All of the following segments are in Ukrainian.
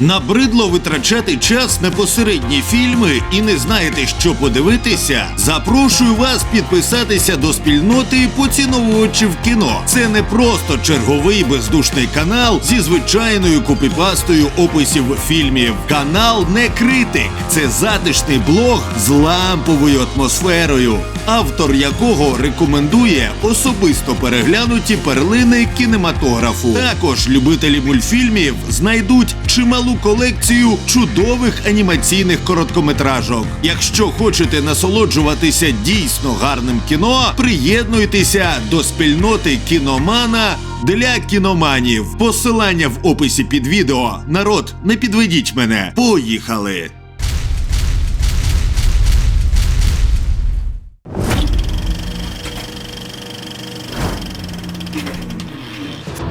Набридло витрачати час на посередні фільми і не знаєте, що подивитися? Запрошую вас підписатися до спільноти поціновувачів кіно. Це не просто черговий бездушний канал зі звичайною копіпастою описів фільмів. Канал не критик. Це затишний блог з ламповою атмосферою, автор якого рекомендує особисто переглянуті перлини кінематографу. Також любителі мультфільмів знайдуть чималу колекцію чудових анімаційних короткометражок. Якщо хочете насолоджуватися дійсно гарним кіно, приєднуйтеся до спільноти кіномана. Для кіноманів посилання в описі під відео. Народ, не підведіть мене. Поїхали!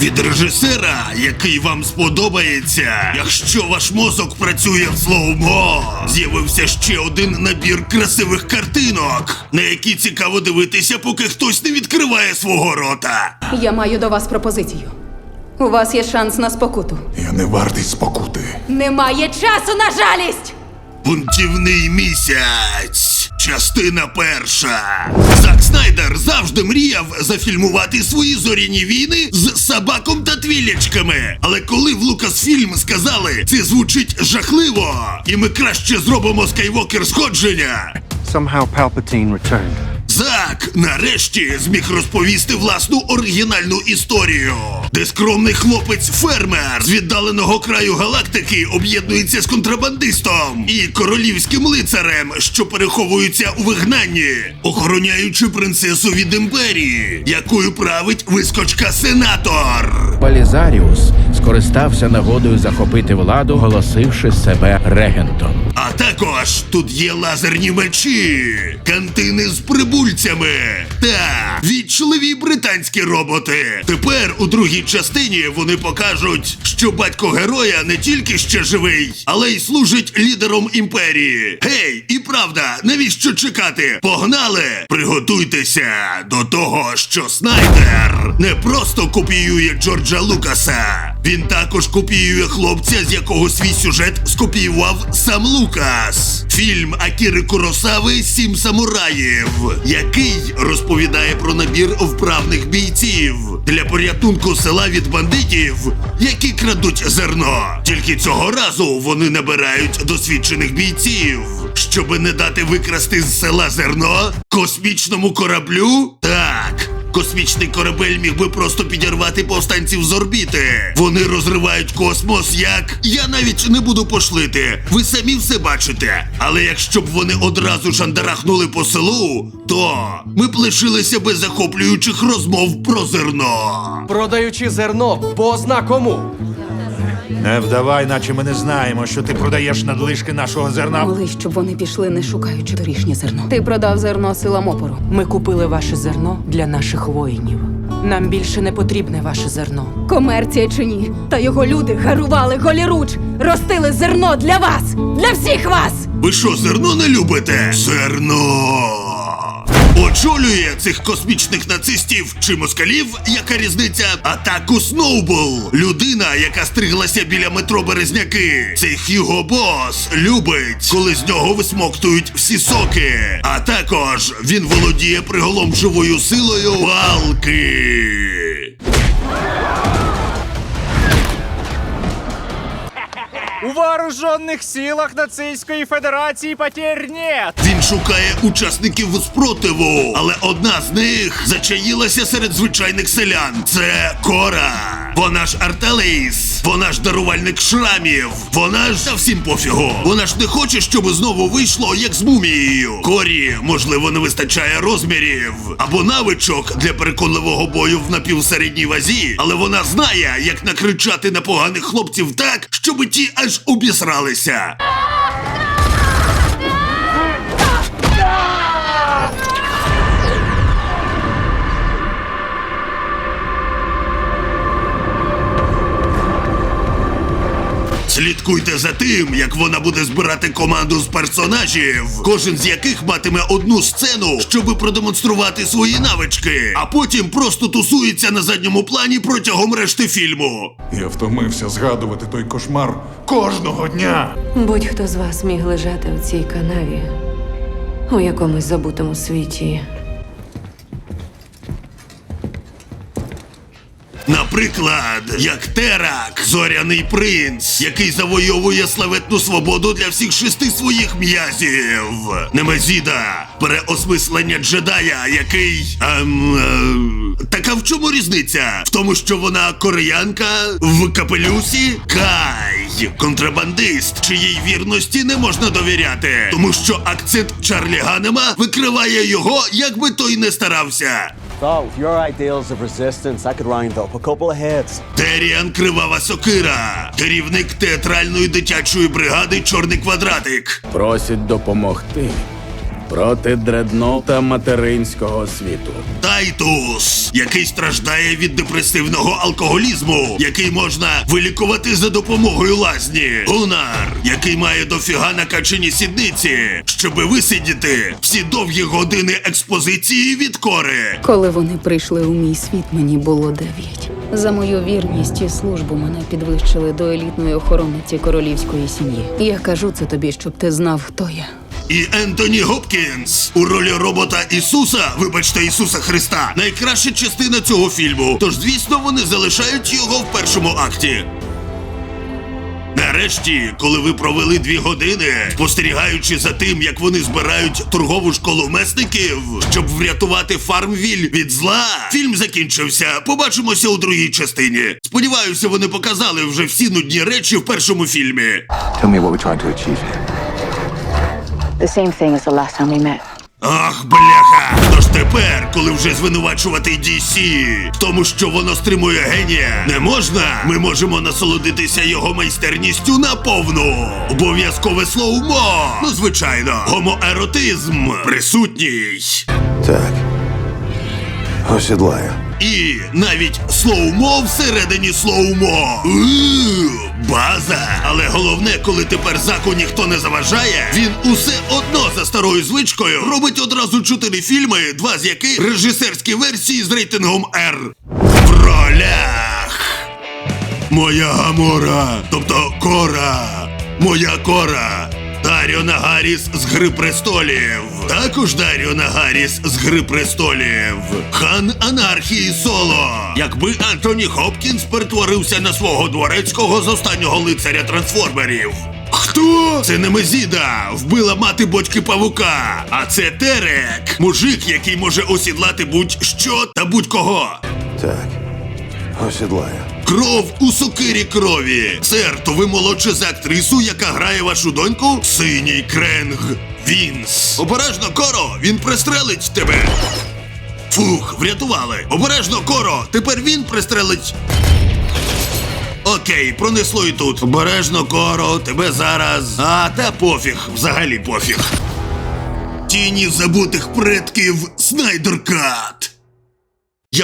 Від режисера, який вам сподобається, якщо ваш мозок працює в слоумо, з'явився ще один набір красивих картинок, на які цікаво дивитися, поки хтось не відкриває свого рота. Я маю до вас пропозицію. У вас є шанс на спокуту. Я не вартий спокути. Немає часу на жалість! Бунтівний місяць. Частина перша. Зак Снайдер завжди мріяв зафільмувати свої зоряні війни з собаком та твілячками. Але коли в Лукасфільм сказали, це звучить жахливо, і ми краще зробимо скайвокер сходження. Somehow Palpatine returned. Зак нарешті зміг розповісти власну оригінальну історію, де скромний хлопець фермер з віддаленого краю галактики об'єднується з контрабандистом і королівським лицарем, що переховуються у вигнанні, охороняючи принцесу від імперії, якою править вискочка сенатор. Балізаріус скористався нагодою захопити владу, оголосивши себе регентом. А також тут є лазерні мечі, кантини з прибульцями та вічливі британські роботи. Тепер у другій частині вони покажуть, що батько героя не тільки ще живий, але й служить лідером імперії. Гей, і правда, навіщо чекати? Погнали! Приготуйтеся до того, що Снайдер не просто копіює Джорджа Лукаса. Він також копіює хлопця, з якого свій сюжет скопіював сам Лукас. Фільм Акіри Куросави Сім самураїв, який розповідає про набір вправних бійців для порятунку села від бандитів, які крадуть зерно. Тільки цього разу вони набирають досвідчених бійців, щоби не дати викрасти з села зерно космічному кораблю. Так. Космічний корабель міг би просто підірвати повстанців з орбіти. Вони розривають космос як. Я навіть не буду пошлити. Ви самі все бачите. Але якщо б вони одразу шандарахнули по селу, то ми б лишилися без захоплюючих розмов про зерно. Продаючи зерно, бозна кому. Не вдавай, наче ми не знаємо, що ти продаєш надлишки нашого зерна. Моли, щоб вони пішли, не шукаючи торішнє зерно. Ти продав зерно силам опору. Ми купили ваше зерно для наших воїнів. Нам більше не потрібне ваше зерно. Комерція чи ні? Та його люди гарували голіруч, ростили зерно для вас, для всіх вас. Ви що, зерно не любите? Зерно. Очолює цих космічних нацистів чи москалів, яка різниця? Атаку Сноубол. Людина, яка стриглася біля метро Березняки. Цей його Бос любить, коли з нього висмоктують всі соки. А також він володіє приголомшовою силою палки. Вооруженных силах Нацистської Федерації потерь нет. Він шукає учасників спротиву, але одна з них зачаїлася серед звичайних селян. Це Кора. Вона ж Артелейс, вона ж дарувальник шрамів, вона ж всім пофігу. Вона ж не хоче, щоб знову вийшло, як з мумією. Корі, можливо, не вистачає розмірів або навичок для переконливого бою в напівсередній вазі, але вона знає, як накричати на поганих хлопців так, щоб ті аж обісралися. Слідкуйте за тим, як вона буде збирати команду з персонажів, кожен з яких матиме одну сцену, щоб продемонструвати свої навички, а потім просто тусується на задньому плані протягом решти фільму. Я втомився згадувати той кошмар кожного дня. Будь-хто з вас міг лежати у цій канаві у якомусь забутому світі. Наприклад, як Терак, зоряний принц, який завойовує славетну свободу для всіх шести своїх м'язів. Немезіда, переосмислення джедая, який. Ем, е, так а в чому різниця? В тому, що вона кореянка в капелюсі? Кай, контрабандист, чиїй вірності не можна довіряти, тому що акцент Чарлі Ганема викриває його, як би той не старався. Thought with your ideals of resistance, I could round up a couple of heads. Теріан Кривава Сокира, керівник театральної дитячої бригади Чорний квадратик. Просять допомогти проти дредноута материнського світу. Тайтус, який страждає від депресивного алкоголізму, який можна вилікувати за допомогою лазні. Гунар, який має дофіга накачені сідниці, щоби висидіти всі довгі години експозиції від кори. Коли вони прийшли у мій світ, мені було дев'ять. За мою вірність і службу мене підвищили до елітної охоронниці королівської сім'ї. Я кажу це тобі, щоб ти знав, хто я. І Ентоні Гопкінс у ролі робота Ісуса, вибачте Ісуса Христа, найкраща частина цього фільму. Тож, звісно, вони залишають його в першому акті. Нарешті, коли ви провели дві години, спостерігаючи за тим, як вони збирають торгову школу месників, щоб врятувати Фармвіль від зла, фільм закінчився. Побачимося у другій частині. Сподіваюся, вони показали вже всі нудні речі в першому фільмі. Tell me what we're trying to achieve here. The same thing as the last time we met. Ах, бляха! Тож тепер, коли вже звинувачувати DC в тому, що воно стримує генія, не можна, ми можемо насолодитися його майстерністю наповну. Обов'язкове слово. Ну, звичайно, гомоеротизм присутній. Так. Осідлаю. І навіть слоумо всередині слоумо. Ууу, База. Але головне, коли тепер заку ніхто не заважає, він усе одно за старою звичкою робить одразу чотири фільми, два з яких режисерські версії з рейтингом R. В ролях. Моя Гамора, тобто Кора. Моя Кора. Даріона Гарріс з Гри престолів. Також Даріона Гарріс з Гри престолів. Хан анархії Соло. Якби Антоні Хопкінс перетворився на свого дворецького з останнього лицаря трансформерів. Хто? Це Немезіда, вбила мати бочки павука. А це Терек, мужик, який може осідлати будь-що та будь-кого. Так. Осідлаю. Кров у сокирі крові. Сер, то ви молодше за актрису, яка грає вашу доньку? Синій кренг. Вінс. Обережно, коро, він пристрелить тебе. Фух, врятували. Обережно, коро, тепер він пристрелить. Окей, пронесло і тут. Обережно, коро, тебе зараз. А, та пофіг, взагалі пофіг. Тіні забутих предків Снайдеркат.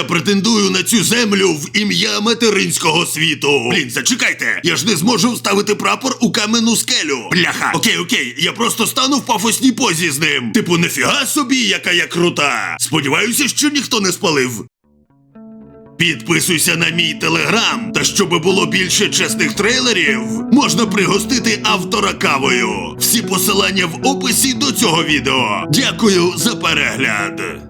Я претендую на цю землю в ім'я материнського світу. Блін, зачекайте, я ж не зможу вставити прапор у каменну скелю. Бляха. Окей, окей, я просто стану в пафосній позі з ним. Типу, нефіга собі, яка я крута. Сподіваюся, що ніхто не спалив. Підписуйся на мій телеграм, та щоб було більше чесних трейлерів, можна пригостити автора кавою. Всі посилання в описі до цього відео. Дякую за перегляд.